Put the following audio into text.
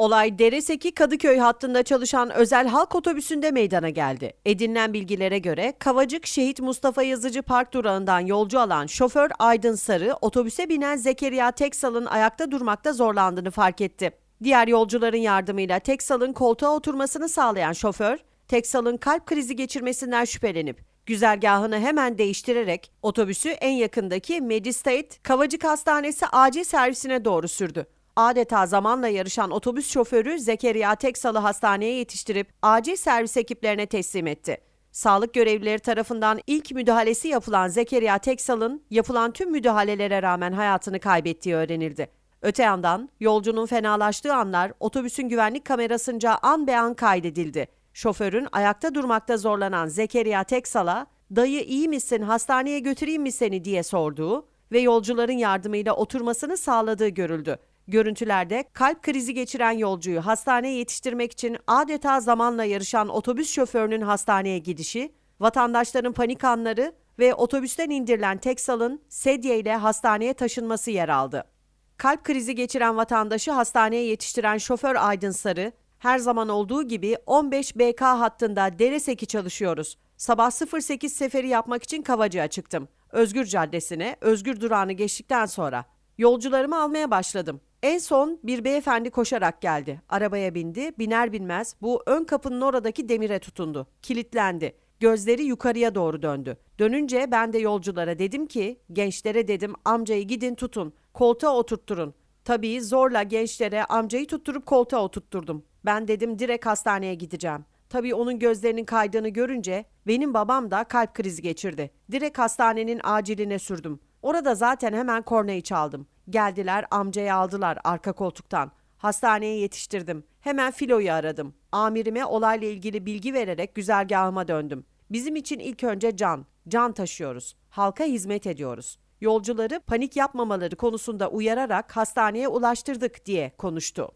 Olay Dereseki Kadıköy hattında çalışan özel halk otobüsünde meydana geldi. Edinilen bilgilere göre Kavacık Şehit Mustafa Yazıcı Park durağından yolcu alan şoför Aydın Sarı otobüse binen Zekeriya Teksal'ın ayakta durmakta zorlandığını fark etti. Diğer yolcuların yardımıyla Teksal'ın koltuğa oturmasını sağlayan şoför, Teksal'ın kalp krizi geçirmesinden şüphelenip güzergahını hemen değiştirerek otobüsü en yakındaki Medistate Kavacık Hastanesi acil servisine doğru sürdü. Adeta zamanla yarışan otobüs şoförü Zekeriya Teksal'ı hastaneye yetiştirip acil servis ekiplerine teslim etti. Sağlık görevlileri tarafından ilk müdahalesi yapılan Zekeriya Teksal'ın yapılan tüm müdahalelere rağmen hayatını kaybettiği öğrenildi. Öte yandan yolcunun fenalaştığı anlar otobüsün güvenlik kamerasınca an be an kaydedildi. Şoförün ayakta durmakta zorlanan Zekeriya Teksal'a "Dayı iyi misin? Hastaneye götüreyim mi seni?" diye sorduğu ve yolcuların yardımıyla oturmasını sağladığı görüldü. Görüntülerde kalp krizi geçiren yolcuyu hastaneye yetiştirmek için adeta zamanla yarışan otobüs şoförünün hastaneye gidişi, vatandaşların panik anları ve otobüsten indirilen Teksal'ın sedye ile hastaneye taşınması yer aldı. Kalp krizi geçiren vatandaşı hastaneye yetiştiren şoför Aydın Sarı, her zaman olduğu gibi 15 BK hattında Dereseki çalışıyoruz. Sabah 08 seferi yapmak için Kavacığa çıktım. Özgür Caddesi'ne, Özgür Durağı'nı geçtikten sonra yolcularımı almaya başladım. En son bir beyefendi koşarak geldi. Arabaya bindi, biner binmez bu ön kapının oradaki demire tutundu. Kilitlendi. Gözleri yukarıya doğru döndü. Dönünce ben de yolculara dedim ki, gençlere dedim amcayı gidin tutun, koltuğa oturtturun. Tabii zorla gençlere amcayı tutturup koltuğa oturtturdum. Ben dedim direkt hastaneye gideceğim. Tabii onun gözlerinin kaydığını görünce benim babam da kalp krizi geçirdi. Direkt hastanenin aciline sürdüm. Orada zaten hemen kornayı çaldım. Geldiler amcayı aldılar arka koltuktan. Hastaneye yetiştirdim. Hemen filoyu aradım. Amirime olayla ilgili bilgi vererek güzergahıma döndüm. Bizim için ilk önce can, can taşıyoruz. Halka hizmet ediyoruz. Yolcuları panik yapmamaları konusunda uyararak hastaneye ulaştırdık diye konuştu.